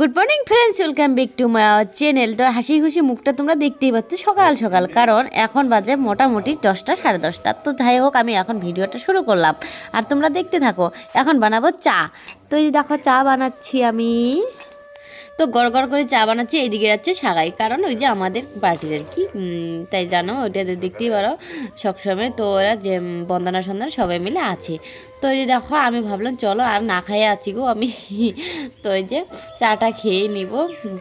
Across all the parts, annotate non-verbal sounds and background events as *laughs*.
Good morning friends welcome back to my channel তো হাসি খুশি মুখটা তোমরা দেখতেই পাচ্ছ সকাল সকাল, কারণ এখন বাজে মোটামুটি দশটা, সাড়ে দশটা। তো যাই হোক, আমি এখন ভিডিওটা শুরু করলাম। আর তোমরা দেখতে থাকো, এখন বানাবো চা। তো এই দেখো, চা বানাচ্ছি আমি। তো গড় গড় করে চা বানাচ্ছি এইদিকে যাচ্ছে সাগাই কারণ ওই যে আমাদের পার্টির আর কি তাই জানো ওইটা দেখতেই পারো সবসময়। তো ওরা যে বন্দনা সন্ধান সবাই মিলে আছে। তো এই যে দেখো আমি ভাবলাম চলো আর না খাইয়ে আছি গো আমি। *laughs* তো এই যে চাটা খেয়ে নিব।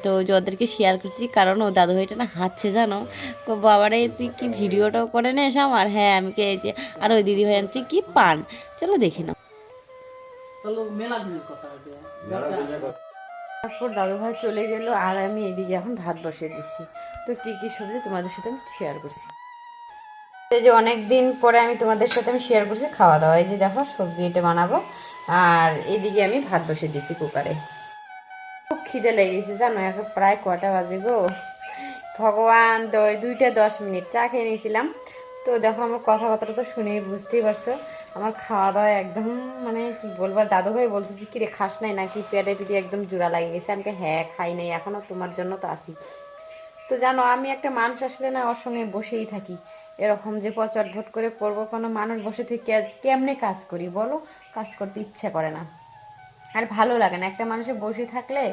তো যে ওদেরকে শেয়ার করছি কারণ ও দাদু ভাইটা না হাঁটছে জানো। তো বাবারে তুই কি ভিডিওটাও করে নিস আমার? হ্যাঁ আমি কে এই যে আর ওই দিদি ভাই আনছে কি পান? চলো দেখে নাও। তারপর দাদু ভাই চলে গেল আর আমি এদিকে এখন ভাত বসিয়ে দিচ্ছি। তো কি কি সবজি তোমাদের সাথে আমি শেয়ার করছি? এই যে অনেক দিন পরে আমি তোমাদের সাথে আমি শেয়ার করছি খাওয়া দাওয়া এই যে দেখো সবজি এটা বানাবো। আর এদিকে আমি ভাত বসিয়ে দিচ্ছি কুকারে। খুব খিদে লেগে গেছে জানো, এখন প্রায় কটা বাজে গো। ভগবান দুইটা দশ মিনিট চা খেয়ে নিয়েছিলাম। তো দেখো আমার কথাবার্তা তো শুনেই বুঝতেই পারছ। আমার খাওয়া দাওয়া একদম মানে কি বলব দাদু ভাই বলতেছি কি রে খাস নাই নাকি? পেটে পিঠে একদম জোড়া লাগে গেছে। আমি বলি, হ্যাঁ খাই নাই এখনও তোমার জন্য তো আসি তো জানো আমি একটা মানুষ আসলে না ওর সঙ্গে বসেই থাকি। এরকম যে পচটভট করে করব কোনো মানুষ বসে থেকে কেমনে কাজ করি বলো? কাজ করতে ইচ্ছা করে না। আর ভালো লাগে না একটা মানুষে বসে থাকলে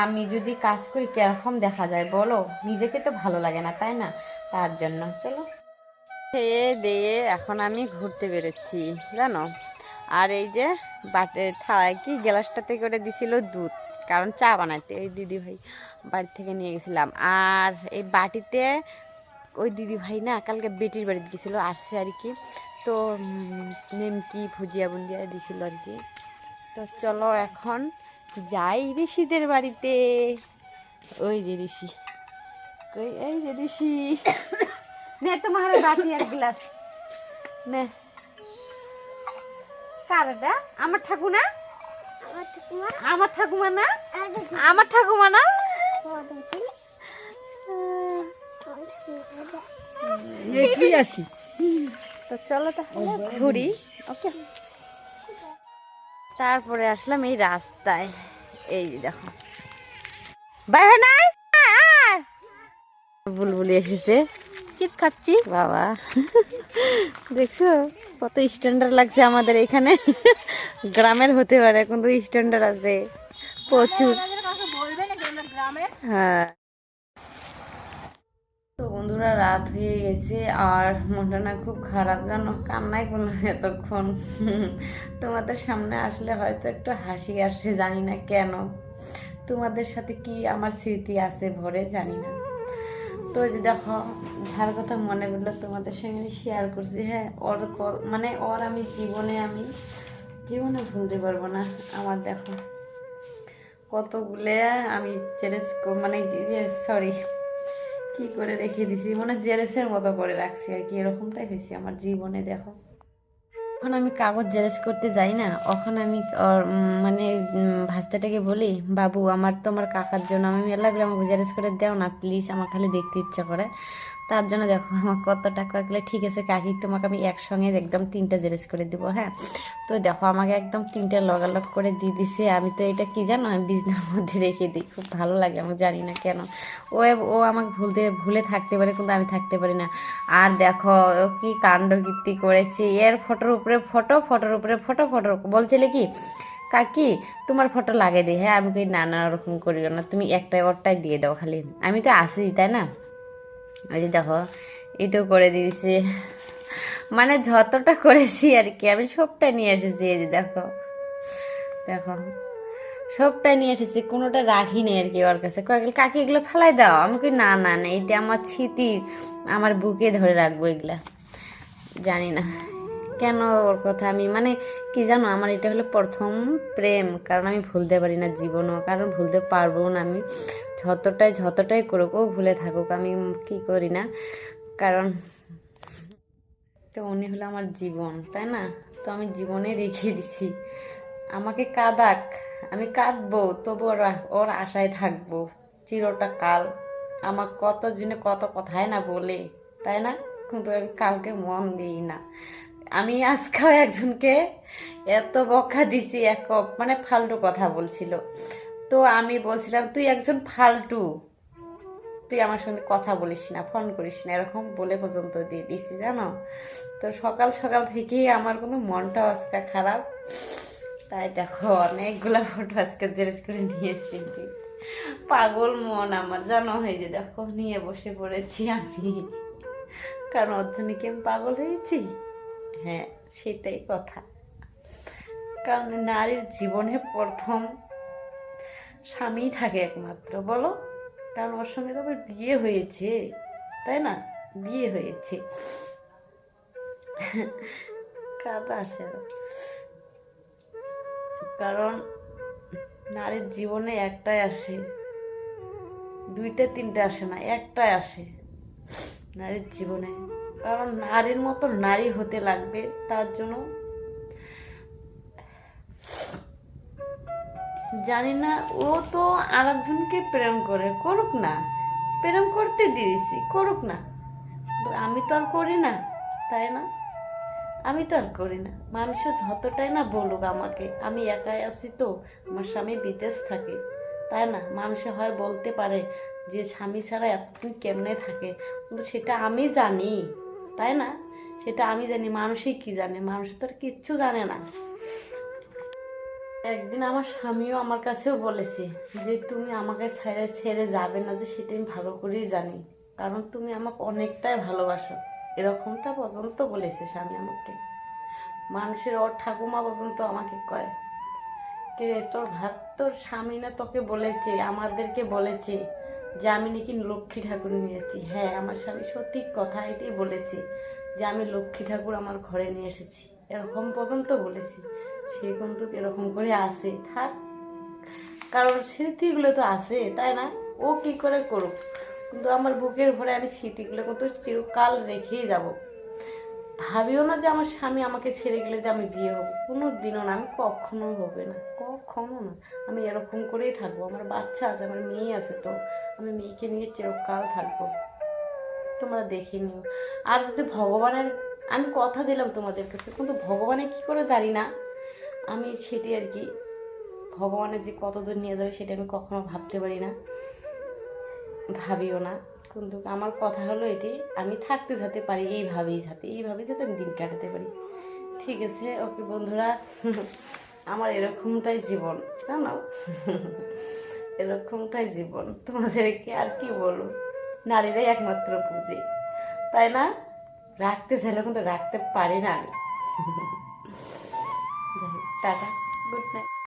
আমি যদি কাজ করি কীরকম দেখা যায় বলো? নিজেকে তো ভালো লাগে না তাই না? তার জন্য চলো। খেয়ে দিয়ে এখন আমি ঘুরতে বেরোচ্ছি, জানো? আর এই যে বাটে, থালায় কি গ্লাসটাতে করে দিছিল দুধ, কারণ চা বানাইতে, এই দিদি ভাই বাড়ি থেকে নিয়ে গেছিলাম। আর এই বাটিতে ওই দিদি ভাই না কালকে বেটির বাড়িতে গেছিল, আসছে আর কি। তো নেমকি, ভুজিয়া বুন্দিয়া দিছিল আর কি। তো চলো এখন যাই ঋষিদের বাড়িতে। ওই যে ঋষি। এই যে ঋষি। নে তোমার বাটি আর গ্লাস। নে। কারটা? আমার ঠাকুমা? আমার ঠাকুমা? না? আমার ঠাকুমা না? আসি? তো চলো তাহলে ঘুরি। ওকে। তারপরে আসলাম এই রাস্তায়। এই দেখো। বাইরে নাই। বুলবুলি এসেছে। চিপস খাচ্ছি। বাবা। *laughs* দেখছ? কত স্ট্যান্ডার্ড লাগছে আমাদের এখানে। *laughs* গ্রামের হতে পারে কিন্তু স্ট্যান্ডার্ড আছে। প্রচুর। হ্যাঁ। তো বন্ধুরা রাত হয়ে গেছে আর মনটা না খুব খারাপ। জানো কান্নাই করলাম এতক্ষণ। *laughs* তোমাদের সামনে আসলে হয়তো একটু হাসি আসে জানি না কেন। তোমাদের সাথে কি আমার স্মৃতি আছে ভরে? জানি না। তো যে দেখো, যার কথা মনে পড়ল, তোমাদের সঙ্গে আমি শেয়ার করছি হ্যাঁ ওর মানে ওর আমি জীবনে আমি, জীবনে ভুলতে পারব না, আমার দেখো। কতগুলো আমি জেরেস মানে সরি কি করে রেখে দিছি মানে জেরেসের মতো করে রাখছি আর কি, এরকমটাই হয়েছে আমার জীবনে, দেখো। যখন আমি কাগজ জেরেস করতে যাই না, তখন আমি মানে ভাস্তাটাকে বলি, বাবু, আমার তো আমার কাকার জন্য আমি মেলা গ্রাম জেরেস করে দেও না প্লিজ আমার খালি দেখতে ইচ্ছা করে। তার জন্য দেখো, আমার কত টাকা লাগলে ঠিক আছে, কাকি, তোমাকে আমি একসঙ্গে একদম তিনটা জেরেস করে দিব হ্যাঁ? তো দেখো, আমাকে একদম তিনটা লগালগ করে দিয়ে দিছে। আমি তো এটা কি জানো, আমি বিজনার মধ্যে রেখে দিই, খুব ভালো লাগে, আমি জানি না কেন। ও ও আমাকে ভুলতে, ভুলে থাকতে পারে, কিন্তু আমি থাকতে পারি না। আর দেখো, ও কি কাণ্ড কীর্তি করেছে, এর ফটোর উপরে ফটো ফটোর উপরে ফটো ফটো বলছিলে কি? কাকি, তোমার ফটো লাগে দিই হ্যাঁ? আমি কই নানা রকম করি না, তুমি একটাই, ওরটাই দিয়ে দাও খালি। আমি তো আসি তাই না? ওই যে দেখো এটাও করে দিয়েছি। মানে যতটা করেছি আর কি, আমি সবটা নিয়ে এসেছি, এই যে দেখো। দেখো, সবটা নিয়ে এসেছি, কোনোটা রাখিনি আর কি ওর কাছে। কয়েকগুলো কাকি, এগুলো ফেলাই দাও। আমি কি না না না, এটা আমার স্মৃতি, আমার বুকে ধরে রাখব এগুলা। জানি না। কেন ওর কথা? আমি মানে কি জানো, আমার এটা হলো প্রথম প্রেম। কারণ আমি ভুলতে পারি না জীবনও, কারণ ভুলতে পারব না আমি। যতটাই যতটাই করুক, ও ভুলে থাকুক, আমি কি করি না? কারণ তো উনি হলো আমার জীবন, তাই না? তো আমি জীবনে রেখে দিছি। আমাকে কাদাক, আমি কাঁদবো, তবু ওর ওর আশায় থাকব। চিরটা কাল। আমার কত জনে কত কথাই না বলে, তাই না? কিন্তু আমি কাউকে মন দিই না। আমি আজকেও একজনকে এত বকা দিছি, এক মানে ফালতু কথা বলছিল। তো আমি বলছিলাম, তুই একজন ফালতু। তুই আমার সঙ্গে কথা বলিস না, ফোন করিস না। এরকম বলে পর্যন্ত দিয়ে দিছি, জানো? তো সকাল সকাল থেকেই আমার কোনো মনটা আজকে খারাপ। তাই দেখো, অনেকগুলা ফটো আজকে জেরেজ করে নিয়ে এসেছি পাগল মন আমার, জানো? হয়ে যে দেখো, নিয়ে বসে পড়েছি আমি। কারণ ওর কি আমি পাগল হয়েছি? হ্যাঁ সেটাই কথা। কারণ নারীর জীবনে প্রথম স্বামী থাকে একমাত্র, বলো? কারণ ওর সঙ্গে তো বিয়ে হয়েছে, তাই না? বিয়ে হয়েছে। কাদা আসে কারণ নারীর জীবনে একটাই আসে, দুইটা, তিনটা আসে না, একটাই আসে নারীর জীবনে। কারণ নারীর মতো নারী হতে লাগবে, তার জন্য। জানি না, ও তো আরেকজনকে প্রেম করে, করুক না। প্রেম করতে দিয়েছি, করুক না। আমি তো আর করি না, তাই না? আমি তো আর করি না। মানুষের যতটাই না বলুক আমাকে, আমি একাই আছি তো, আমার স্বামী বিদেশ থাকে, তাই না? মানুষে হয় বলতে পারে যে, স্বামী ছাড়া এতদিন কেমনে থাকে? কিন্তু সেটা আমি জানি। তাই না? সেটা আমি জানি মানুষই কি জানে? মানুষ তো আর কিচ্ছু জানে না। একদিন আমার স্বামীও আমার কাছেও বলেছে যে, তুমি আমাকে ছেড়ে ছেড়ে যাবে না যে, সেটা আমি ভালো করেই জানি। কারণ তুমি আমাকে অনেকটাই ভালোবাসো। এরকমটা পর্যন্ত বলেছে স্বামী আমাকে। মানুষের ওর ঠাকুমা পর্যন্ত আমাকে কয়, কে তোর ভাত, তোর স্বামী না তোকে বলেছে, আমাদেরকে বলেছে যে আমি নাকি লক্ষ্মী ঠাকুর নিয়েছি হ্যাঁ আমার স্বামী সত্যি কথা এটাই বলেছে যে আমি লক্ষ্মী ঠাকুর আমার ঘরে নিয়ে এসেছি। এরকম পর্যন্ত বলেছি। সে কিন্তু এরকম করে আসে থাক, কারণ স্মৃতিগুলো তো আছে, তাই না? ও কি করে করুক? কিন্তু আমার বুকের ভরে আমি স্মৃতিগুলো কিন্তু চিরকাল রেখেই যাব। ভাবিও না যে আমার স্বামী আমাকে ছেড়ে গেলে যে আমি বিয়ে হব। কোনো দিনও না, আমি কখনো হবে না। কখনো না। আমি এরকম করেই থাকব। আমার বাচ্চা আছে, আমার মেয়ে আছে, তো আমি মেয়েকে নিয়ে চিরকাল থাকব। তোমরা দেখে নিও। আর যদি ভগবানের, আমি কথা দিলাম তোমাদের কাছে, কিন্তু ভগবানে কি করে জানি না? আমি সেটি আর কি, ভগবানের যে কত দূর নিয়ে যাবে সেটা আমি কখনো ভাবতে পারি না। ভাবিও না। কিন্তু আমার কথা হলো এটি, আমি থাকতে যেতে পারি, এইভাবেই যাতে এইভাবেই যাতে আমি দিন কাটাতে পারি। ঠিক আছে, ওকে বন্ধুরা, আমার এরকমটাই জীবন, জানো? এরকমটাই জীবন, তোমাদেরকে আর কি বলব? নারীরাই একমাত্র বুঝে, তাই না? রাখতে চাইলে কিন্তু রাখতে পারি না আমি। Tata, good night.